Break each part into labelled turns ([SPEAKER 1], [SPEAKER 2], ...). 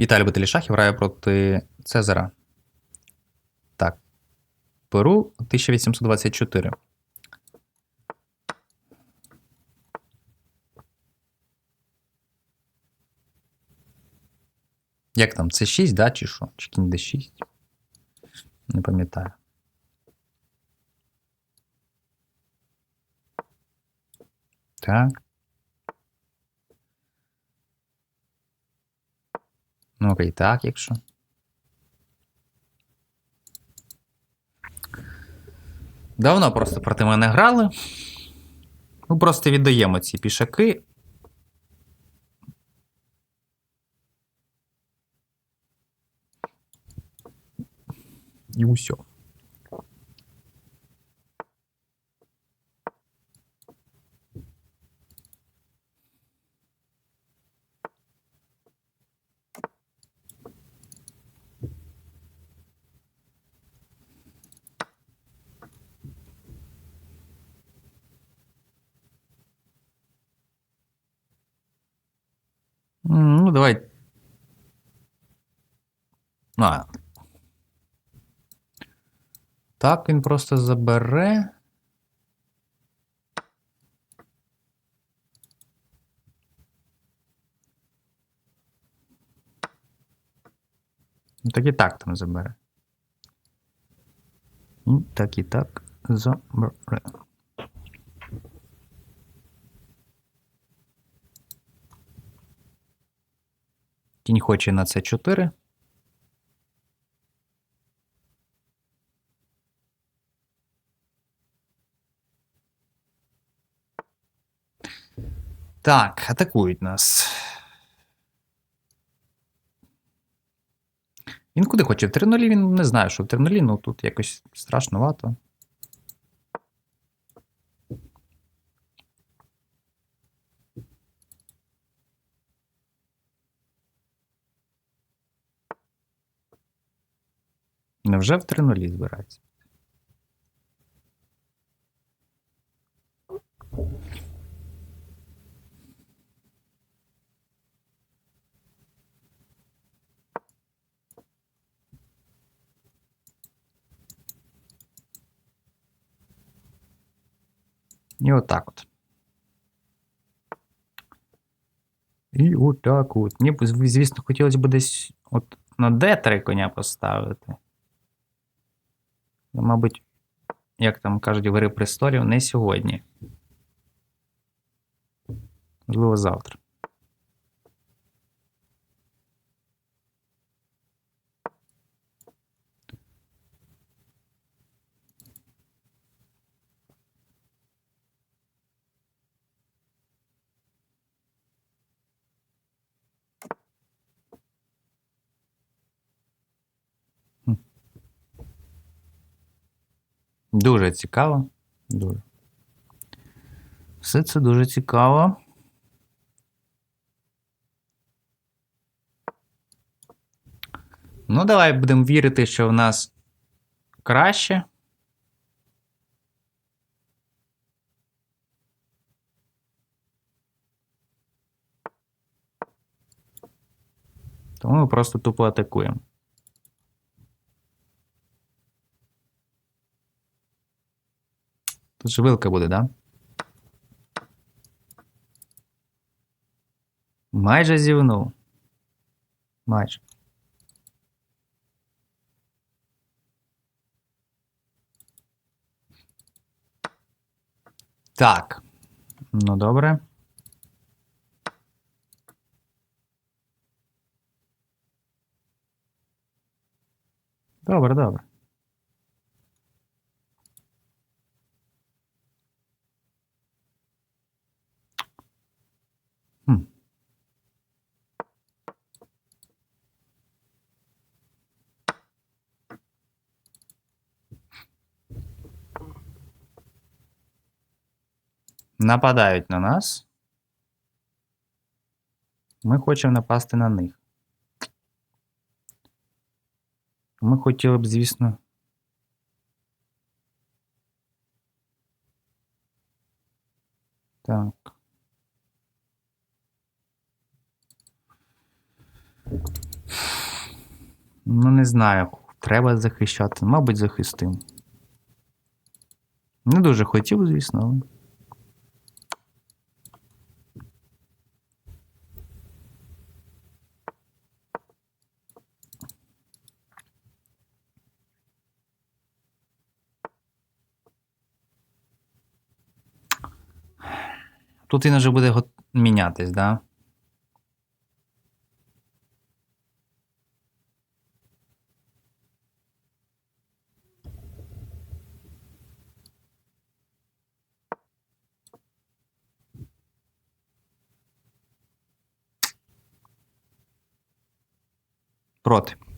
[SPEAKER 1] Віталій любителі шахів грає проти Цезара. Так. Перу 1824. Як там? Це 6, да, чи що? Чи кінь d6? Не пам'ятаю. Так. Ну, окей, так, якщо. Давно просто проти мене грали. Ми просто віддаємо ці пішаки. І усьо. Ну, давай. А. Так, він просто забере. Ну, так і так там забере. Так і так забере. Кінь хоче на це 4. Так, атакують нас. Він куди хоче? В 3 він не знає, що в 3 ну тут якось страшнувато. Невже в 3 збирається? І отак от. І отак от. Мені, звісно, хотілося б десь от на D3 коня поставити. Мабуть, як там кажуть, в гри престолів, не сьогодні. Можливо, завтра. Дуже цікаво. Дуже. Все це дуже цікаво. Ну, давай будемо вірити, що в нас краще. Тому ми просто тупо атакуємо. Вилка буде, да? Майже зівнув. Майже. Так. Ну, добре. Добре, добре. Нападають на нас. Ми хочемо напасти на них. Ми хотіли б, звісно. Так. Ну, не знаю. Треба захищати. Мабуть, захистим. Не дуже хотів, звісно, але. Тут він вже буде мінятись, да? Проти.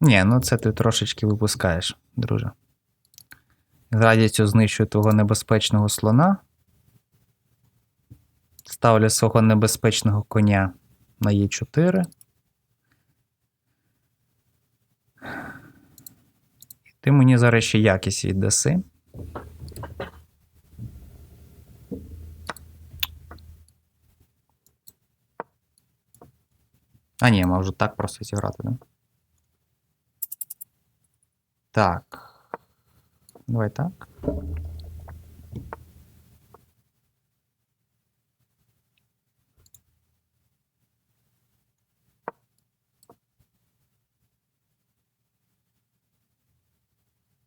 [SPEAKER 1] Ні, ну це ти трошечки випускаєш, друже. З радістю знищую того небезпечного слона. Ставлю свого небезпечного коня на Е4. І ти мені зараз ще якість віддаси. А ні, можу так просто зіграти, да? Так. Давай так.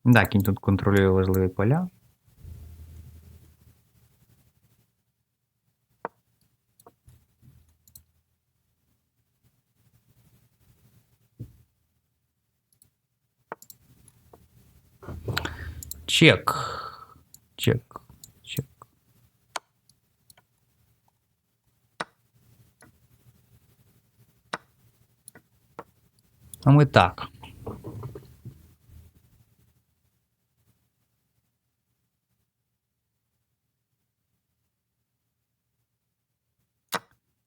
[SPEAKER 1] Да, кінь тут контролює важливі поля. Чек. Чек. Чек. А ми так.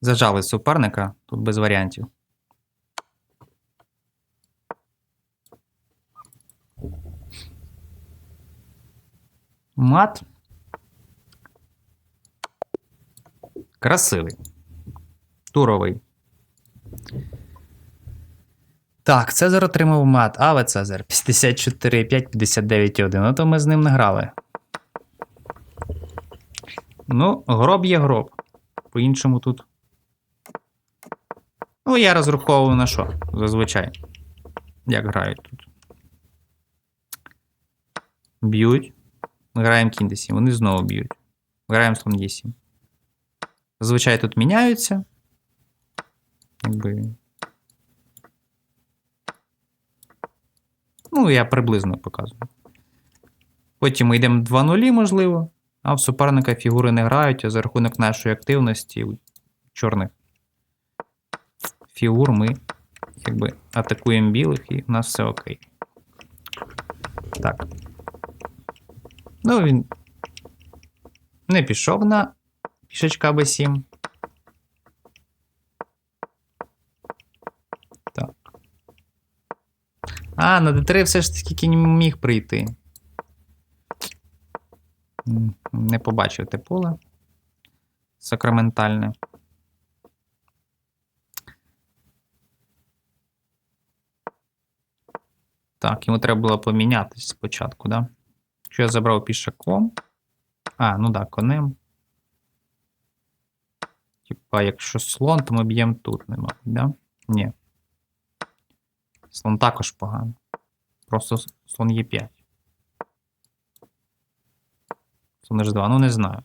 [SPEAKER 1] Зажали суперника, тут без варіантів. Мат. Красивий. Туровий. Так, Цезар отримав мат, але Цезар 54,5, 59,1. Ну то ми з ним не грали. Ну, гроб є гроб. По-іншому тут. Ну, я розраховую на що? Зазвичай. Як грають тут. Б'ють. Ми граємо кінь d7, вони знову б'ють. Граємо слон e7. Зазвичай тут міняються. Якби. Ну, я приблизно показую. Потім ми йдемо 2 нулі, можливо, а в суперника фігури не грають, а за рахунок нашої активності чорних фігур ми якби атакуємо білих і в нас все окей. Так. Ну, він не пішов на пішечка b7. Так. А, на d3 все ж таки кінь міг прийти. Не побачив те поле. Сакраментальне. Так, йому треба було помінятись спочатку, да? Що я забрав пішаком? А, ну так, конем. Типа, якщо слон, то ми б'ємо тут, не мабуть, да? Ні. Слон також погано. Просто слон є 5. Слон H2, ну не знаю.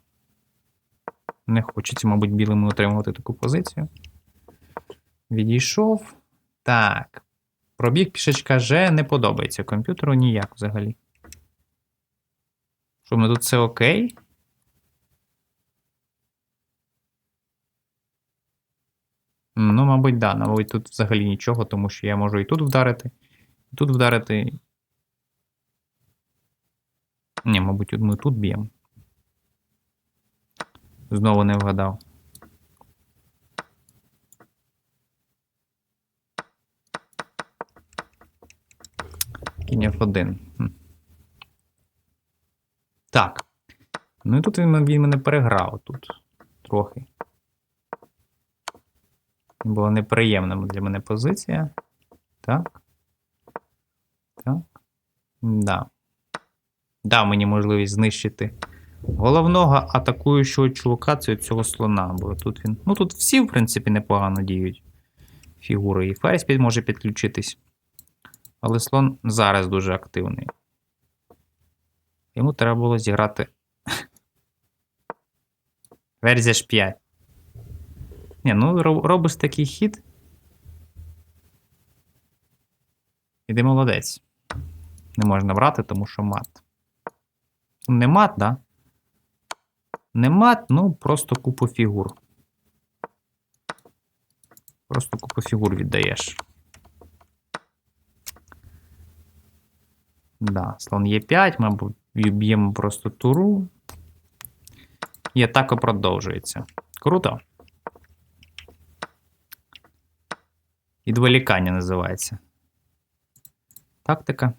[SPEAKER 1] Не хочеться, мабуть, білим отримувати таку позицію. Відійшов. Так. Пробіг пішечка G не подобається комп'ютеру ніяк взагалі. Що мене тут все окей? Ну, мабуть, да. Мабуть, тут взагалі нічого, тому що я можу і тут вдарити, і тут вдарити. Ні, мабуть, ми тут б'ємо. Знову не вгадав. Кінь F1. Так. Ну і тут він, він мене переграв тут трохи. Була неприємна для мене позиція. Так. Так. Да. Дав мені можливість знищити головного атакуючого чувака цього слона. Бо тут він. Ну тут всі, в принципі, непогано діють фігури. І ферзь може підключитись. Але слон зараз дуже активний. Йому треба було зіграти. Верзія ж 5. Ні, ну ро- робиш такий хід. І ти молодець. Не можна брати, тому що мат. Не мат, да? Не мат, ну просто купу фігур. Просто купу фігур віддаєш. Да, слон Е5, мабуть, б'ємо просто туру. І атака продовжується. Круто. Відволікання називається. Тактика.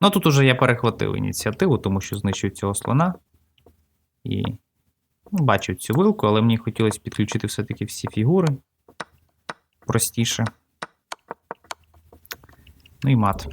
[SPEAKER 1] Ну, тут уже я перехватив ініціативу, тому що знищив цього слона. І ну, бачив цю вилку, але мені хотілося підключити все-таки всі фігури. Простіше. Ну і мат.